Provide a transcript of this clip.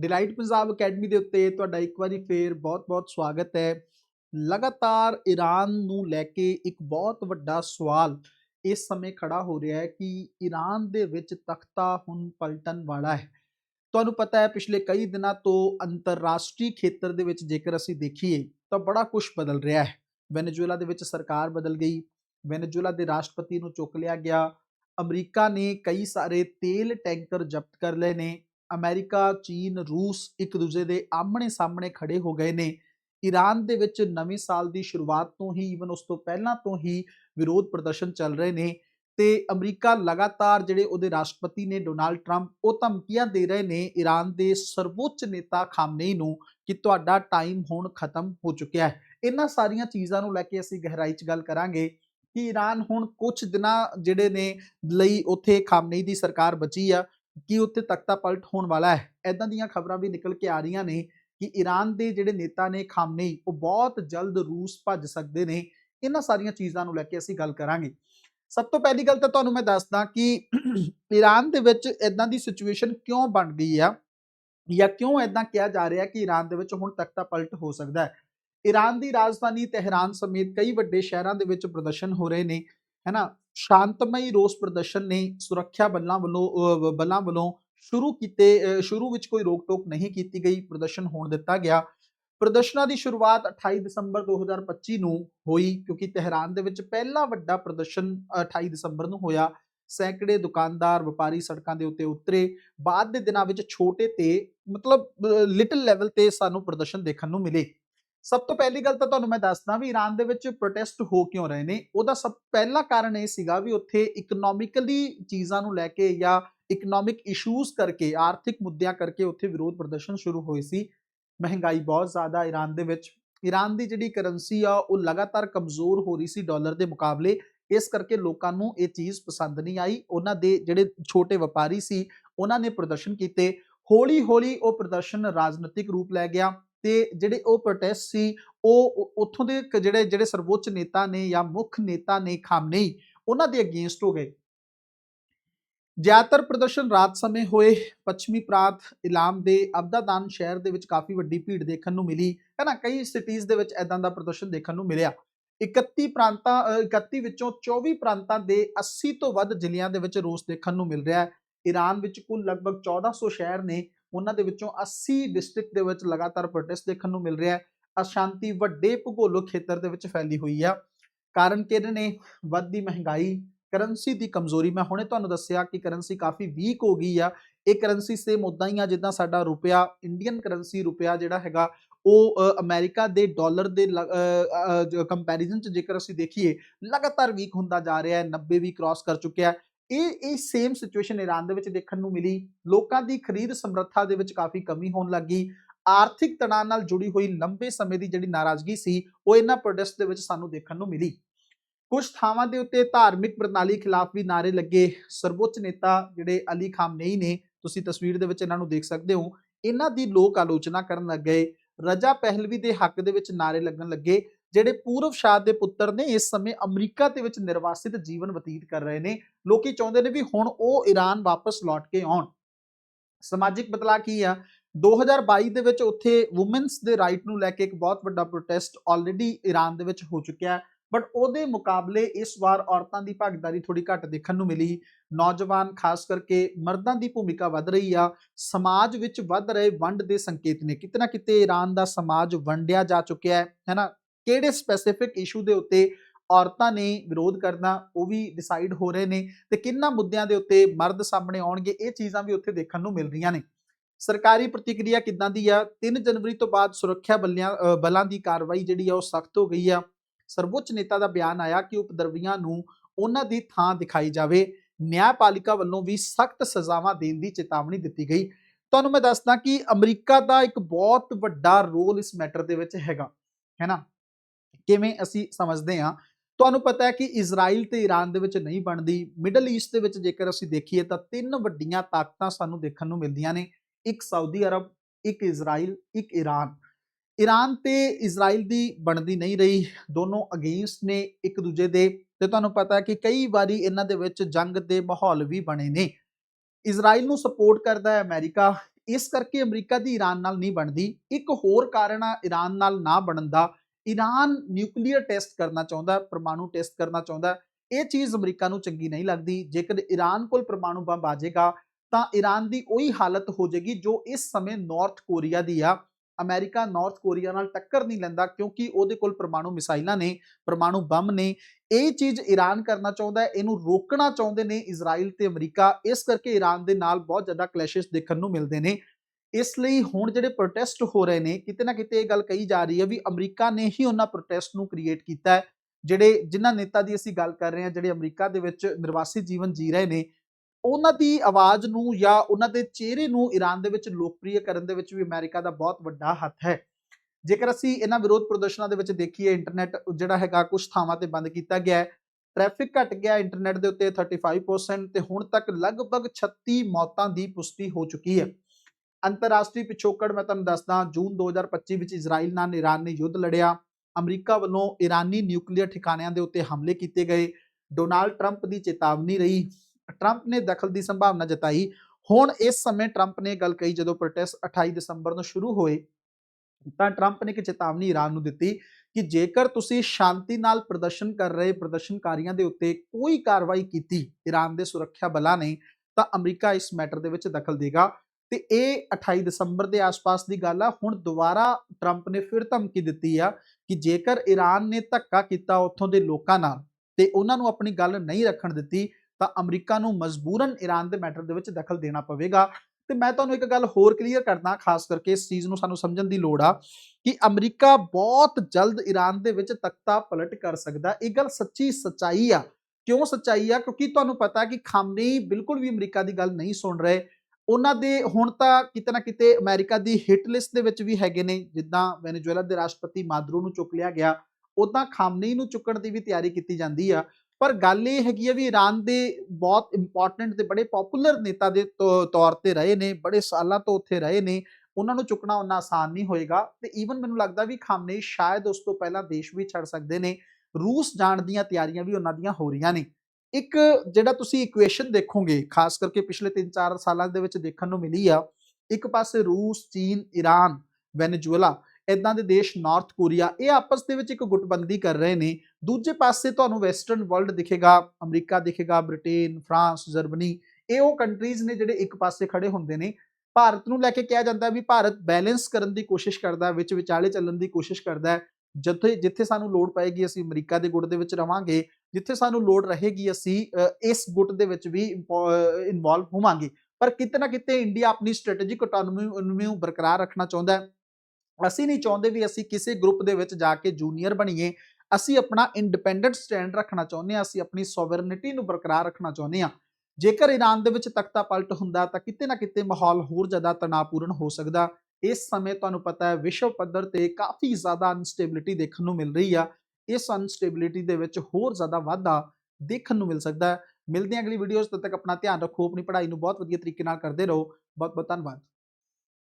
Delight Punjab academy ਦੇ ਉੱਤੇ ਤੁਹਾਡਾ ਇੱਕ ਵਾਰੀ ਫੇਰ ਬਹੁਤ-ਬਹੁਤ ਸਵਾਗਤ ਹੈ। ਲਗਾਤਾਰ ਈਰਾਨ ਨੂੰ ਲੈ ਕੇ ਇੱਕ ਬਹੁਤ ਵੱਡਾ ਸਵਾਲ ਇਸ ਸਮੇਂ ਖੜਾ ਹੋ ਰਿਹਾ ਹੈ ਕਿ ਈਰਾਨ ਦੇ ਵਿੱਚ ਤਖਤਾ ਹੁਣ ਪਲਟਣ ਵਾਲਾ ਹੈ। ਤੁਹਾਨੂੰ ਪਤਾ ਹੈ ਪਿਛਲੇ ਕਈ ਦਿਨਾਂ ਤੋਂ ਅੰਤਰਰਾਸ਼ਟਰੀ ਖੇਤਰ ਦੇ ਵਿੱਚ ਜੇਕਰ ਅਸੀਂ ਦੇਖੀਏ ਤਾਂ ਬੜਾ ਕੁਝ ਬਦਲ ਰਿਹਾ ਹੈ। ਵੈਨੇਜ਼ੁਏਲਾ ਦੇ ਵਿੱਚ ਸਰਕਾਰ ਬਦਲ ਗਈ, ਵੈਨੇਜ਼ੁਏਲਾ ਦੇ ਰਾਸ਼ਟਰਪਤੀ ਨੂੰ ਚੁੱਕ ਲਿਆ ਗਿਆ, ਅਮਰੀਕਾ ਨੇ ਕਈ ਸਾਰੇ ਤੇਲ ਟੈਂਕਰ ਜ਼ਬਤ ਕਰ ਲਏ ਨੇ ਅਮਰੀਕਾ, ਚੀਨ, ਰੂਸ ਇੱਕ ਦੂਜੇ ਦੇ ਆਹਮਣੇ ਸਾਹਮਣੇ ਖੜੇ ਹੋ ਗਏ ਨੇ। ਈਰਾਨ ਦੇ ਵਿੱਚ ਨਵੇਂ ਸਾਲ ਦੀ ਸ਼ੁਰੂਆਤ ਤੋਂ ਹੀ ਈਵਨ ਉਸ ਤੋਂ ਪਹਿਲਾਂ ਤੋਂ ਹੀ ਵਿਰੋਧ ਪ੍ਰਦਰਸ਼ਨ ਚੱਲ ਰਹੇ ਨੇ ਤੇ ਅਮਰੀਕਾ ਲਗਾਤਾਰ ਜਿਹੜੇ ਉਹਦੇ ਰਾਸ਼ਟਰਪਤੀ ਨੇ ਡੋਨਾਲਡ ਟਰੰਪ, ਉਹ ਧਮਕੀਆਂ ਦੇ ਰਹੇ ਨੇ ਈਰਾਨ ਦੇ ਸਰਵੋੱਚ ਨੇਤਾ ਖਾਮਨੇਈ ਨੂੰ ਕਿ ਤੁਹਾਡਾ ਟਾਈਮ ਹੁਣ ਖਤਮ ਹੋ ਚੁੱਕਿਆ ਹੈ। ਇਹਨਾਂ ਸਾਰੀਆਂ ਚੀਜ਼ਾਂ ਨੂੰ ਲੈ ਕੇ ਅਸੀਂ ਗਹਿਰਾਈ 'ਚ ਗੱਲ ਕਰਾਂਗੇ ਕਿ ਈਰਾਨ ਹੁਣ ਕੁਝ ਦਿਨਾਂ ਜਿਹੜੇ ਨੇ ਲਈ ਉੱਥੇ ਖਾਮਨੇਈ ਦੀ ਸਰਕਾਰ ਬਚੀ ਆ। ਕਿ ਉੱਥੇ ਤਖਤਾ ਪਲਟ ਹੋਣ ਵਾਲਾ ਹੈ। ਐਦਾਂ ਦੀਆਂ ਖਬਰਾਂ ਵੀ ਨਿਕਲ ਕੇ ਆ ਰਹੀਆਂ ਨੇ ਕਿ ਈਰਾਨ ਦੇ ਜਿਹੜੇ ਨੇਤਾ ਨੇ, ਖਾਮਨੇਈ, ਉਹ ਬਹੁਤ ਜਲਦ ਰੂਸ ਭੱਜ ਸਕਦੇ ਨੇ। ਇਹਨਾਂ ਸਾਰੀਆਂ ਚੀਜ਼ਾਂ ਨੂੰ ਲੈ ਕੇ ਅਸੀਂ ਗੱਲ ਕਰਾਂਗੇ। ਸਭ ਤੋਂ ਪਹਿਲੀ ਗੱਲ ਤਾਂ ਤੁਹਾਨੂੰ ਮੈਂ ਦੱਸਦਾ ਕਿ ਈਰਾਨ ਦੇ ਵਿੱਚ ਐਦਾਂ ਦੀ ਸਿਚੁਏਸ਼ਨ ਕਿਉਂ ਬਣ ਗਈ ਆ? ਜਾਂ ਕਿਉਂ ਐਦਾਂ ਕਿਹਾ ਜਾ ਰਿਹਾ ਕਿ ਈਰਾਨ ਦੇ ਵਿੱਚ ਹੁਣ ਤਖਤਾ ਪਲਟ ਹੋ ਸਕਦਾ ਹੈ? ਈਰਾਨ ਦੀ ਰਾਜਧਾਨੀ ਤਹਿਰਾਨ ਸਮੇਤ ਕਈ ਵੱਡੇ ਸ਼ਹਿਰਾਂ ਦੇ ਵਿੱਚ ਪ੍ਰਦਰਸ਼ਨ ਹੋ ਰਹੇ ਨੇ ਹੈਨਾ ਸ਼ਾਂਤਮਈ ਰੋਸ ਪ੍ਰਦਰਸ਼ਨ ਨੇ ਸੁਰੱਖਿਆ ਬਲਾਂ ਵੱਲੋਂ ਬਲਾਂ ਵੱਲੋਂ ਸ਼ੁਰੂ ਕੀਤੇ ਸ਼ੁਰੂ ਵਿੱਚ ਕੋਈ ਰੋਕ ਟੋਕ ਨਹੀਂ ਕੀਤੀ ਗਈ, ਪ੍ਰਦਰਸ਼ਨ ਹੋਣ ਦਿੱਤਾ ਗਿਆ। ਪ੍ਰਦਰਸ਼ਨਾਂ ਦੀ ਸ਼ੁਰੂਆਤ 28 ਦਸੰਬਰ 2025 ਨੂੰ ਹੋਈ, ਕਿਉਂਕਿ ਤਹਿਰਾਨ ਦੇ ਵਿੱਚ ਪਹਿਲਾ ਵੱਡਾ ਪ੍ਰਦਰਸ਼ਨ 28 ਦਸੰਬਰ ਨੂੰ ਹੋਇਆ। ਸੈਂਕੜੇ ਦੁਕਾਨਦਾਰ, ਵਪਾਰੀ ਸੜਕਾਂ ਦੇ ਉੱਤੇ ਉਤਰੇ। ਬਾਅਦ ਦੇ ਦਿਨਾਂ ਵਿੱਚ ਛੋਟੇ ਤੇ ਮਤਲਬ ਲਿਟਲ ਲੈਵਲ ਤੇ ਸਾਨੂੰ ਪ੍ਰਦਰਸ਼ਨ ਦੇਖਣ ਨੂੰ ਮਿਲੇ। ਸਭ ਤੋਂ ਪਹਿਲੀ ਗੱਲ ਤਾਂ ਤੁਹਾਨੂੰ ਮੈਂ ਦੱਸਦਾ ਵੀ ਈਰਾਨ ਦੇ ਵਿੱਚ ਪ੍ਰੋਟੈਸਟ ਹੋ ਕਿਉਂ ਰਹੇ ਨੇ? ਉਹਦਾ ਸਭ ਪਹਿਲਾ ਕਾਰਨ ਇਹ ਸੀਗਾ ਵੀ ਉੱਥੇ ਇਕਨੋਮਿਕਲੀ ਚੀਜ਼ਾਂ ਨੂੰ ਲੈ ਕੇ ਜਾਂ ਇਕਨੋਮਿਕ ਇਸ਼ੂਜ਼ ਕਰਕੇ, ਆਰਥਿਕ ਮੁੱਦਿਆਂ ਕਰਕੇ ਉੱਥੇ ਵਿਰੋਧ ਪ੍ਰਦਰਸ਼ਨ ਸ਼ੁਰੂ ਹੋਏ ਸੀ। ਮਹਿੰਗਾਈ ਬਹੁਤ ਜ਼ਿਆਦਾ ਈਰਾਨ ਦੇ ਵਿੱਚ। ਈਰਾਨ ਦੀ ਜਿਹੜੀ ਕਰੰਸੀ ਆ, ਉਹ ਲਗਾਤਾਰ ਕਮਜ਼ੋਰ ਹੋ ਰਹੀ ਸੀ ਡਾਲਰ ਦੇ ਮੁਕਾਬਲੇ। ਇਸ ਕਰਕੇ ਲੋਕਾਂ ਨੂੰ ਇਹ ਚੀਜ਼ ਪਸੰਦ ਨਹੀਂ ਆਈ। ਉਹਨਾਂ ਦੇ ਜਿਹੜੇ ਛੋਟੇ ਵਪਾਰੀ ਸੀ, ਉਹਨਾਂ ਨੇ ਪ੍ਰਦਰਸ਼ਨ ਕੀਤੇ। ਹੌਲੀ ਹੌਲੀ ਉਹ ਪ੍ਰਦਰਸ਼ਨ ਰਾਜਨੀਤਿਕ ਰੂਪ ਲੈ ਗਿਆ। ਤੇ ਜਿਹੜੇ ਉਹ ਪ੍ਰੋਟੈਸਟ ਸੀ, ਉਹ ਉੱਥੋਂ ਦੇ ਜਿਹੜੇ ਜਿਹੜੇ ਸਰਵੋੱਚ ਨੇਤਾ ਨੇ ਜਾਂ ਮੁੱਖ ਨੇਤਾ ਨੇ ਖਾਮਨੇਈ, ਉਹਨਾਂ ਦੇ ਅਗੇਂਸਟ ਹੋ ਗਏ। ਜ਼ਿਆਦਾਤਰ ਪ੍ਰਦਰਸ਼ਨ ਰਾਤ ਸਮੇਂ ਹੋਏ, ਪੱਛਮੀ ਪ੍ਰਾਂਤ ਇਲਾਮ ਦੇ ਅਬਦਾਦਾਨ ਸ਼ਹਿਰ ਦੇ ਵਿੱਚ ਕਾਫੀ ਵੱਡੀ ਭੀੜ ਦੇਖਣ ਨੂੰ ਮਿਲੀ, ਹੈ ਨਾ? ਕਈ ਸਿਟੀਜ਼ ਦੇ ਵਿੱਚ ਐਦਾਂ ਦਾ ਪ੍ਰਦਰਸ਼ਨ ਦੇਖਣ ਨੂੰ ਮਿਲਿਆ। 31 ਪ੍ਰਾਂਤਾਂ 31 ਵਿੱਚੋਂ 24 ਪ੍ਰਾਂਤਾਂ ਦੇ 80 ਤੋਂ ਵੱਧ ਜ਼ਿਲ੍ਹਿਆਂ ਦੇ ਵਿੱਚ ਰੋਸ ਦੇਖਣ ਨੂੰ ਮਿਲ ਰਿਹਾ ਹੈ। ਈਰਾਨ ਵਿੱਚ ਕੁੱਲ ਲਗਭਗ 1400 ਸ਼ਹਿਰ ਨੇ ਉਹਨਾਂ ਦੇ ਵਿੱਚੋਂ 80 ਡਿਸਟ੍ਰਿਕਟ ਦੇ ਵਿੱਚ ਲਗਾਤਾਰ ਪ੍ਰੋਟੈਸਟ ਦੇਖਣ ਨੂੰ ਮਿਲ ਰਿਹਾ ਹੈ। ਅਸ਼ਾਂਤੀ ਵੱਡੇ ਭੂਗੋਲਿਕ ਖੇਤਰ ਦੇ ਵਿੱਚ ਫੈਲੀ ਹੋਈ ਆ। ਕਾਰਨ ਕਿਹੜੇ ਨੇ? ਵੱਧਦੀ ਮਹਿੰਗਾਈ, ਕਰੰਸੀ ਦੀ ਕਮਜ਼ੋਰੀ। ਮੈਂ ਹੁਣੇ ਤੁਹਾਨੂੰ ਦੱਸਿਆ ਕਿ ਕਰੰਸੀ ਕਾਫੀ ਵੀਕ ਹੋ ਗਈ ਆ। ਇਹ ਕਰੰਸੀ ਸੇਮ ਉਦਾਂ ਹੀ ਆ ਜਿੱਦਾਂ ਸਾਡਾ ਰੁਪਿਆ ਇੰਡੀਅਨ ਕਰੰਸੀ ਰੁਪਿਆ ਜਿਹੜਾ ਹੈਗਾ, ਉਹ ਅਮਰੀਕਾ ਦੇ ਡਾਲਰ ਦੇ ਕੰਪੈਰੀਜ਼ਨ ਚ ਜੇਕਰ ਅਸੀਂ ਦੇਖੀਏ, ਲਗਾਤਾਰ ਵੀਕ ਹੁੰਦਾ ਜਾ ਰਿਹਾ ਹੈ। 90 ਵੀ ਕ੍ਰਾਸ ਕਰ ਚੁੱਕਿਆ ਇਹ ਇਹ ਸੇਮ ਸਿਚੁਏਸ਼ਨ ਈਰਾਨ ਦੇ ਵਿੱਚ ਦੇਖਣ ਨੂੰ ਮਿਲੀ। ਲੋਕਾਂ ਦੀ ਖਰੀਦ ਸਮਰੱਥਾ ਦੇ ਵਿੱਚ ਕਾਫੀ ਕਮੀ ਹੋਣ ਲੱਗੀ ਆਰਥਿਕ ਤਣਾਅ ਨਾਲ ਜੁੜੀ ਹੋਈ ਲੰਬੇ ਸਮੇਂ ਦੀ ਜਿਹੜੀ ਨਾਰਾਜ਼ਗੀ ਸੀ, ਉਹ ਇਹਨਾਂ ਪ੍ਰੋਟੈਸਟ ਦੇ ਵਿੱਚ ਸਾਨੂੰ ਦੇਖਣ ਨੂੰ ਮਿਲੀ। ਕੁਝ ਥਾਵਾਂ ਦੇ ਉੱਤੇ ਧਾਰਮਿਕ ਪ੍ਰਣਾਲੀ ਖਿਲਾਫ ਵੀ ਨਾਰੇ ਲੱਗੇ। ਸਰਵੋੱਚ ਨੇਤਾ ਜਿਹੜੇ ਅਲੀ ਖਾਮਨੇਈ ਨੇ, ਤੁਸੀਂ ਤਸਵੀਰ ਦੇ ਵਿੱਚ ਇਹਨਾਂ ਨੂੰ ਦੇਖ ਸਕਦੇ ਹੋ। ਇਹਨਾਂ ਦੀ ਲੋਕ ਆਲੋਚਨਾ ਕਰਨ ਲੱਗ ਗਏ। ਰਜਾ ਪਹਿਲਵੀ ਦੇ ਹੱਕ ਦੇ ਵਿੱਚ ਨਾਰੇ ਲੱਗਣ ਲੱਗੇ। ਜਿਹੜੇ ਪੂਰਵ ਸ਼ਾਹ ਦੇ ਪੁੱਤਰ ਨੇ ਇਸ ਸਮੇਂ ਅਮਰੀਕਾ ਦੇ ਵਿੱਚ ਨਿਰਵਾਸਿਤ ਜੀਵਨ ਬਤੀਤ ਕਰ ਰਹੇ ਨੇ, ਲੋਕੀ ਚਾਹੁੰਦੇ ਨੇ ਵੀ ਹੁਣ ਉਹ ਈਰਾਨ ਵਾਪਸ ਲੌਟ ਕੇ ਆਉਣ। ਸਮਾਜਿਕ ਬਦਲਾਅ ਕੀ ਆ? 2022 ਦੇ ਵਿੱਚ ਉੱਥੇ ਔਮਨਸ ਦੇ ਰਾਈਟ ਨੂੰ ਲੈ ਕੇ ਇੱਕ ਬਹੁਤ ਵੱਡਾ ਪ੍ਰੋਟੈਸਟ ਆਲਰੇਡੀ ਈਰਾਨ ਦੇ ਵਿੱਚ ਹੋ ਚੁੱਕਿਆ ਬਟ ਉਹਦੇ ਮੁਕਾਬਲੇ ਇਸ ਵਾਰ ਔਰਤਾਂ ਦੀ ਭਾਗੀਦਾਰੀ ਥੋੜੀ ਘੱਟ ਦੇਖਣ ਨੂੰ ਮਿਲੀ। ਨੌਜਵਾਨ ਖਾਸ ਕਰਕੇ ਮਰਦਾਂ ਦੀ ਭੂਮਿਕਾ ਵੱਧ ਰਹੀ ਆ, ਸਮਾਜ ਵਿੱਚ ਵੱਧ ਰਹੇ ਵੰਡ ਦੇ ਸੰਕੇਤ ਨੇ। ਕਿਤੇ ਨਾ ਕਿਤੇ ਈਰਾਨ ਦਾ ਸਮਾਜ ਵੰਡਿਆ ਜਾ ਚੁੱਕਿਆ ਹੈ ਹੈਨਾ ਕਿਹੜੇ ਸਪੈਸੀਫਿਕ ਇਸ਼ੂ ਦੇ ਉੱਤੇ ਔਰਤਾਂ ਨੇ ਵਿਰੋਧ ਕਰਨਾ, ਉਹ ਵੀ ਡਿਸਾਈਡ ਹੋ ਰਹੇ ਨੇ ਤੇ ਕਿੰਨਾ ਮੁੱਦਿਆਂ ਦੇ ਉੱਤੇ ਮਰਦ ਸਾਹਮਣੇ ਆਉਣਗੇ, ਇਹ ਚੀਜ਼ਾਂ ਵੀ ਉੱਥੇ ਦੇਖਣ ਨੂੰ ਮਿਲ ਰਹੀਆਂ ਨੇ। ਸਰਕਾਰੀ ਪ੍ਰਤੀਕਿਰਿਆ ਕਿੱਦਾਂ ਦੀ ਆ? 3 ਜਨਵਰੀ ਤੋਂ ਬਾਅਦ ਸੁਰੱਖਿਆ ਬਲਿਆਂ ਬਲਾਂ ਦੀ ਕਾਰਵਾਈ ਜਿਹੜੀ ਆ, ਉਹ ਸਖਤ ਹੋ ਗਈ ਆ। ਸਰਵੋੱਚ ਨੇਤਾ ਦਾ ਬਿਆਨ ਆਇਆ ਕਿ ਉਪਦਰਵੀਆਂ ਨੂੰ ਉਹਨਾਂ ਦੀ ਥਾਂ ਦਿਖਾਈ ਜਾਵੇ। ਨਿਆਂਪਾਲਿਕਾ ਵੱਲੋਂ ਵੀ ਸਖਤ ਸਜ਼ਾਵਾਂ ਦੇਣ ਦੀ ਚੇਤਾਵਨੀ ਦਿੱਤੀ ਗਈ। ਤੁਹਾਨੂੰ ਮੈਂ ਦੱਸਦਾ ਕਿ ਅਮਰੀਕਾ ਦਾ ਇੱਕ ਬਹੁਤ ਵੱਡਾ ਰੋਲ ਇਸ ਮੈਟਰ ਦੇ ਵਿੱਚ ਹੈਗਾ ਹੈਨਾ ਕਿਵੇਂ ਅਸੀਂ ਸਮਝਦੇ ਹਾਂ। ਤੁਹਾਨੂੰ ਪਤਾ ਹੈ ਕਿ ਇਜ਼ਰਾਈਲ ਤੇ ਈਰਾਨ ਦੇ ਵਿੱਚ ਨਹੀਂ ਬਣਦੀ। ਮਿਡਲ ਈਸਟ ਦੇ ਵਿੱਚ ਜੇਕਰ ਅਸੀਂ ਦੇਖੀਏ ਤਾਂ ਤਿੰਨ ਵੱਡੀਆਂ ਤਾਕਤਾਂ ਸਾਨੂੰ ਦੇਖਣ ਨੂੰ ਮਿਲਦੀਆਂ ਨੇ। ਇੱਕ ਸਾਊਦੀ ਅਰਬ, ਇੱਕ ਇਜ਼ਰਾਈਲ, ਇੱਕ ਈਰਾਨ ਈਰਾਨ ਤੇ ਇਜ਼ਰਾਈਲ ਦੀ ਬਣਦੀ ਨਹੀਂ ਰਹੀ। ਦੋਨੋਂ ਅਗੇਂਸਟ ਨੇ ਇੱਕ ਦੂਜੇ ਦੇ। ਤੇ ਤੁਹਾਨੂੰ ਪਤਾ ਹੈ ਕਿ ਕਈ ਵਾਰੀ ਇਹਨਾਂ ਦੇ ਵਿੱਚ ਜੰਗ ਦੇ ਮਾਹੌਲ ਵੀ ਬਣੇ ਨੇ। ਇਜ਼ਰਾਈਲ ਨੂੰ ਸਪੋਰਟ ਕਰਦਾ ਹੈ ਅਮਰੀਕਾ। ਇਸ ਕਰਕੇ ਅਮਰੀਕਾ ਦੀ ਈਰਾਨ ਨਾਲ ਨਹੀਂ ਬਣਦੀ। ਇੱਕ ਹੋਰ ਕਾਰਨ ਆ ਈਰਾਨ ਨਾਲ ਨਾ ਬਣਨ ਦਾ। ਈਰਾਨ ਨਿਊਕਲੀਅਰ ਟੈਸਟ ਕਰਨਾ ਚਾਹੁੰਦਾ, ਪਰਮਾਣੂ ਟੈਸਟ ਕਰਨਾ ਚਾਹੁੰਦਾ, ਇਹ ਚੀਜ਼ ਅਮਰੀਕਾ ਨੂੰ ਚੰਗੀ ਨਹੀਂ ਲੱਗਦੀ। ਜੇਕਰ ਈਰਾਨ ਕੋਲ ਪਰਮਾਣੂ ਬੰਬ ਆ ਜਾਏਗਾ, ਤਾਂ ਈਰਾਨ ਦੀ ਉਹੀ ਹਾਲਤ ਹੋ ਜਾਏਗੀ ਜੋ ਇਸ ਸਮੇਂ ਨਾਰਥ ਕੋਰੀਆ ਦੀ ਆ। ਅਮਰੀਕਾ ਨਾਰਥ ਕੋਰੀਆ ਨਾਲ ਟੱਕਰ ਨਹੀਂ ਲੈਂਦਾ ਕਿਉਂਕਿ ਉਹਦੇ ਕੋਲ ਪਰਮਾਣੂ ਮਿਸਾਈਲਾਂ ਨੇ, ਪਰਮਾਣੂ ਬੰਬ ਨੇ। ਇਹ ਚੀਜ਼ ਈਰਾਨ ਕਰਨਾ ਚਾਹੁੰਦਾ ਹੈ, ਇਹਨੂੰ ਰੋਕਣਾ ਚਾਹੁੰਦੇ ਨੇ ਇਜ਼ਰਾਈਲ ਤੇ ਅਮਰੀਕਾ। ਇਸ ਕਰਕੇ ਈਰਾਨ ਦੇ ਨਾਲ ਬਹੁਤ ਜ਼ਿਆਦਾ ਕਲੈਸ਼ਸ ਦੇਖਣ ਨੂੰ ਮਿਲਦੇ ਨੇ। ਇਸ ਲਈ ਹੁਣ ਜਿਹੜੇ ਪ੍ਰੋਟੈਸਟ ਹੋ ਰਹੇ ਨੇ, ਕਿਤੇ ਨਾ ਕਿਤੇ ਇਹ ਗੱਲ ਕਹੀ ਜਾ ਰਹੀ ਹੈ ਵੀ ਅਮਰੀਕਾ ਨੇ ਹੀ ਉਹਨਾਂ ਪ੍ਰੋਟੈਸਟ ਨੂੰ ਕ੍ਰੀਏਟ ਕੀਤਾ ਹੈ, ਜਿਹੜੇ ਜਿਨ੍ਹਾਂ ਨੇਤਾ ਦੀ ਅਸੀਂ ਗੱਲ ਕਰ ਰਹੇ ਹਾਂ, ਜਿਹੜੇ ਅਮਰੀਕਾ ਦੇ ਵਿੱਚ ਨਿਰਵਾਸੀ ਜੀਵਨ ਜੀ ਰਹੇ ਨੇ, ਉਹਨਾਂ ਦੀ ਆਵਾਜ਼ ਨੂੰ ਜਾਂ ਉਹਨਾਂ ਦੇ ਚਿਹਰੇ ਨੂੰ ਈਰਾਨ ਦੇ ਵਿੱਚ ਲੋਕਪ੍ਰਿय ਕਰਨ ਦੇ ਵਿੱਚ ਵੀ ਅਮਰੀਕਾ ਦਾ ਬਹੁਤ ਵੱਡਾ ਹੱਥ ਹੈ। ਜੇਕਰ ਅਸੀਂ ਇਹਨਾਂ ਵਿਰੋਧ ਪ੍ਰਦਰਸ਼ਨਾਂ ਦੇ ਵਿੱਚ ਦੇਖੀਏ ਇੰਟਰਨੈਟ ਜਿਹੜਾ ਹੈਗਾ ਕੁਝ ਥਾਵਾਂ ਤੇ ਬੰਦ ਕੀਤਾ ਗਿਆ ਹੈ ਟ੍ਰੈਫਿਕ ਘਟ ਗਿਆ ਇੰਟਰਨੈਟ ਦੇ ਉੱਤੇ 35% ਤੇ ਹੁਣ ਤੱਕ ਲਗਭਗ 36 ਮੌਤਾਂ ਦੀ ਪੁਸ਼ਟੀ ਹੋ ਚੁੱਕੀ ਹੈ। ਅੰਤਰਰਾਸ਼ਟਰੀ ਪਿਛੋਕੜ, ਮੈਂ ਤੁਹਾਨੂੰ ਦੱਸਦਾ, ਜੂਨ 2025 ਵਿੱਚ ਇਜ਼ਰਾਈਲ ਨਾਲ ਈਰਾਨ ਨੇ ਯੁੱਧ ਲੜਿਆ। ਅਮਰੀਕਾ ਵੱਲੋਂ ਈਰਾਨੀ ਨਿਊਕਲੀਅਰ ਠਿਕਾਣਿਆਂ ਦੇ ਉੱਤੇ ਹਮਲੇ ਕੀਤੇ ਗਏ। ਡੋਨਾਲਡ ਟਰੰਪ ਦੀ ਚੇਤਾਵਨੀ ਰਹੀ। ਟਰੰਪ ਨੇ ਦਖਲ ਦੀ ਸੰਭਾਵਨਾ ਜਤਾਈ। ਹੁਣ ਇਸ ਸਮੇਂ ਟਰੰਪ ਨੇ ਗੱਲ ਕਹੀ, ਜਦੋਂ ਪ੍ਰੋਟੈਸਟ 28 ਦਸੰਬਰ ਨੂੰ ਸ਼ੁਰੂ ਹੋਏ, ਤਾਂ ਟਰੰਪ ਨੇ ਇੱਕ ਚੇਤਾਵਨੀ ਈਰਾਨ ਨੂੰ ਦਿੱਤੀ ਕਿ ਜੇਕਰ ਤੁਸੀਂ ਸ਼ਾਂਤੀ ਨਾਲ ਪ੍ਰਦਰਸ਼ਨ ਕਰ ਰਹੇ ਪ੍ਰਦਰਸ਼ਨਕਾਰੀਆਂ ਦੇ ਉੱਤੇ ਕੋਈ ਕਾਰਵਾਈ ਕੀਤੀ ਈਰਾਨ ਦੇ ਸੁਰੱਖਿਆ ਬਲਾਂ ਨੇ, ਤਾਂ ਅਮਰੀਕਾ ਇਸ ਮੈਟਰ ਦੇ ਵਿੱਚ ਦਖਲ ਦੇਗਾ। ਤੇ ਇਹ 28 ਦਸੰਬਰ ਦੇ ਆਸ-ਪਾਸ ਦੀ ਗੱਲ ਆ। ਹੁਣ ਦੁਬਾਰਾ ਟਰੰਪ ਨੇ ਫਿਰ ਧਮਕੀ ਦਿੱਤੀ ਆ ਕਿ ਜੇਕਰ ਈਰਾਨ ਨੇ ਧੱਕਾ ਕੀਤਾ ਉੱਥੋਂ ਦੇ ਲੋਕਾਂ ਨਾਲ ਤੇ ਉਹਨਾਂ ਨੂੰ ਆਪਣੀ ਗੱਲ ਨਹੀਂ ਰੱਖਣ ਦਿੱਤੀ, ਤਾਂ ਅਮਰੀਕਾ ਨੂੰ ਮਜਬੂਰਨ ਈਰਾਨ ਦੇ ਮੈਟਰ ਦੇ ਵਿੱਚ ਦਖਲ ਦੇਣਾ ਪਵੇਗਾ। ਤੇ ਮੈਂ ਤੁਹਾਨੂੰ ਇੱਕ ਗੱਲ ਹੋਰ ਕਲੀਅਰ ਕਰਦਾ, ਖਾਸ ਕਰਕੇ ਇਸ ਚੀਜ਼ ਨੂੰ ਸਾਨੂੰ ਸਮਝਣ ਦੀ ਲੋੜ ਆ ਕਿ ਅਮਰੀਕਾ ਬਹੁਤ ਜਲਦ ਈਰਾਨ ਦੇ ਵਿੱਚ ਤਖਤਾ ਪਲਟ ਕਰ ਸਕਦਾ। ਇਹ ਗੱਲ ਸੱਚੀ ਸਚਾਈ ਆ। ਕਿਉਂ ਸਚਾਈ ਆ? ਕਿਉਂਕਿ ਤੁਹਾਨੂੰ ਪਤਾ ਕਿ ਖਾਮਨੀ ਬਿਲਕੁਲ ਵੀ ਅਮਰੀਕਾ ਦੀ ਗੱਲ ਨਹੀਂ ਸੁਣ ਰਹੇ। ਉਹਨਾਂ ਦੇ ਹੁਣ ਤਾਂ ਕਿਤੇ ਨਾ ਕਿਤੇ ਅਮਰੀਕਾ ਦੀ ਹਿੱਟ ਲਿਸਟ ਦੇ ਵਿੱਚ ਵੀ ਹੈਗੇ ਨੇ, ਜਿੱਦਾਂ ਵੈਨੇਜ਼ੁਏਲਾ ਦੇ ਰਾਸ਼ਟਰਪਤੀ ਮਾਦਰੋ ਨੂੰ ਚੁੱਕ ਲਿਆ ਗਿਆ ਉਦਾਂ ਖਾਮਨੇਈ ਨੂੰ ਚੁੱਕਣ ਦੀ ਵੀ ਤਿਆਰੀ ਕੀਤੀ ਜਾਂਦੀ ਆ, ਪਰ ਗੱਲ ਇਹ ਹੈਗੀ ਆ ਵੀ ਈਰਾਨ ਦੇ ਬਹੁਤ ਇੰਪੋਰਟੈਂਟ ਤੇ ਬੜੇ ਪਪੂਲਰ ਨੇਤਾ ਦੇ ਤੌਰ ਤੇ ਰਹੇ ਨੇ, ਬੜੇ ਸਾਲਾਂ ਤੋਂ ਉੱਥੇ ਰਹੇ ਨੇ, ਉਹਨਾਂ ਨੂੰ ਚੁੱਕਣਾ ਉਹਨਾਂ ਆਸਾਨ ਨਹੀਂ ਹੋਏਗਾ ਤੇ ਈਵਨ ਮੈਨੂੰ ਲੱਗਦਾ ਵੀ ਖਾਮਨੇਈ ਸ਼ਾਇਦ ਉਸ ਤੋਂ ਪਹਿਲਾਂ ਦੇਸ਼ ਵੀ ਛੱਡ ਸਕਦੇ ਨੇ, ਰੂਸ ਜਾਣ ਦੀਆਂ ਤਿਆਰੀਆਂ ਵੀ ਉਹਨਾਂ ਦੀਆਂ ਹੋ ਰਹੀਆਂ ਨੇ। ਇੱਕ ਜਿਹੜਾ ਤੁਸੀਂ ਇਕੁਏਸ਼ਨ ਦੇਖੋਗੇ, ਖਾਸ ਕਰਕੇ ਪਿਛਲੇ 3-4 ਸਾਲਾਂ ਦੇ ਵਿੱਚ ਦੇਖਣ ਨੂੰ ਮਿਲੀ ਆ, ਇੱਕ ਪਾਸੇ ਰੂਸ, ਚੀਨ ਈਰਾਨ ਵੈਨੇਜ਼ੁਏਲਾ ਇਦਾਂ ਦੇ ਦੇਸ਼ ਨਾਰਥ ਕੋਰੀਆ ਇਹ ਆਪਸ ਦੇ ਵਿੱਚ ਇੱਕ ਗੁੱਟਬੰਦੀ ਕਰ ਰਹੇ ਨੇ। ਦੂਜੇ ਪਾਸੇ ਤੁਹਾਨੂੰ ਵੈਸਟਰਨ ਵਰਲਡ ਦਿਖੇਗਾ, ਅਮਰੀਕਾ ਦਿਖੇਗਾ, ਬ੍ਰਿਟੇਨ, ਫਰਾਂਸ, ਜਰਮਨੀ, ਇਹ ਉਹ ਕੰਟਰੀਜ਼ ਨੇ ਜਿਹੜੇ ਇੱਕ ਪਾਸੇ ਖੜੇ ਹੁੰਦੇ ਨੇ। ਭਾਰਤ ਨੂੰ ਲੈ ਕੇ ਕਿਹਾ ਜਾਂਦਾ ਵੀ ਭਾਰਤ ਬੈਲੈਂਸ ਕਰਨ ਦੀ ਕੋਸ਼ਿਸ਼ ਕਰਦਾ, ਵਿੱਚ ਵਿਚਾਲੇ ਚੱਲਣ ਦੀ ਕੋਸ਼ਿਸ਼ ਕਰਦਾ ਜਿੱਥੇ ਜਿੱਥੇ ਸਾਨੂੰ ਲੋੜ ਪਏਗੀ, ਅਸੀਂ ਅਮਰੀਕਾ ਦੇ ਗੁੱਟ ਦੇ ਵਿੱਚ ਰਵਾਂਗੇ। ਜਿੱਥੇ ਸਾਨੂੰ ਲੋੜ ਰਹੇਗੀ, ਅਸੀਂ ਇਸ ਗੁੱਟ ਦੇ ਵਿੱਚ ਵੀ ਇਨਵੋਲਵ ਹੋਵਾਂਗੇ। ਪਰ ਕਿਤੇ ਨਾ ਕਿਤੇ ਇੰਡੀਆ ਆਪਣੀ ਸਟ੍ਰੈਟੇਜਿਕ ਆਟੋਨੋਮੀ ਨੂੰ ਬਰਕਰਾਰ ਰੱਖਣਾ ਚਾਹੁੰਦਾ ਹੈ। ਅਸੀਂ ਨਹੀਂ ਚਾਹੁੰਦੇ ਵੀ ਅਸੀਂ ਕਿਸੇ ਗਰੁੱਪ ਦੇ ਵਿੱਚ ਜਾ ਕੇ ਜੂਨੀਅਰ ਬਣੀਏ। ਅਸੀਂ ਆਪਣਾ ਇੰਡੀਪੈਂਡੈਂਟ ਸਟੈਂਡ ਰੱਖਣਾ ਚਾਹੁੰਦੇ ਹਾਂ, ਅਸੀਂ ਆਪਣੀ ਸੋਵਰਨਿਟੀ ਨੂੰ ਬਰਕਰਾਰ ਰੱਖਣਾ ਚਾਹੁੰਦੇ ਹਾਂ। ਜੇਕਰ ਈਰਾਨ ਦੇ ਵਿੱਚ ਤਖਤਾ ਪਲਟ ਹੁੰਦਾ ਤਾਂ ਕਿਤੇ ਨਾ ਕਿਤੇ ਮਾਹੌਲ ਹੋਰ ਜ਼ਿਆਦਾ ਤਣਾਅਪੂਰਨ ਹੋ ਸਕਦਾ। ਇਸ ਸਮੇਂ ਤੁਹਾਨੂੰ ਪਤਾ ਹੈ ਵਿਸ਼ਵ ਪੱਧਰ ਤੇ ਕਾਫੀ ਜ਼ਿਆਦਾ ਅਨਸਟੇਬਿਲਿਟੀ ਦੇਖਣ ਨੂੰ ਮਿਲ ਰਹੀ ਆ। ਇਸ ਅਨਸਟੇਬਿਲਿਟੀ ਦੇ ਵਿੱਚ ਹੋਰ ਜ਼ਿਆਦਾ ਵਾਧਾ ਦੇਖਣ ਨੂੰ ਮਿਲ ਸਕਦਾ ਹੈ। ਮਿਲਦੇ ਹਾਂ ਅਗਲੀ ਵੀਡੀਓਜ਼ ਤਦ ਤੱਕ ਆਪਣਾ ਧਿਆਨ ਰੱਖੋ, ਆਪਣੀ ਪੜ੍ਹਾਈ ਨੂੰ ਬਹੁਤ ਵਧੀਆ ਤਰੀਕੇ ਨਾਲ ਕਰਦੇ ਰਹੋ। ਬਹੁਤ ਬਹੁਤ ਧੰਨਵਾਦ।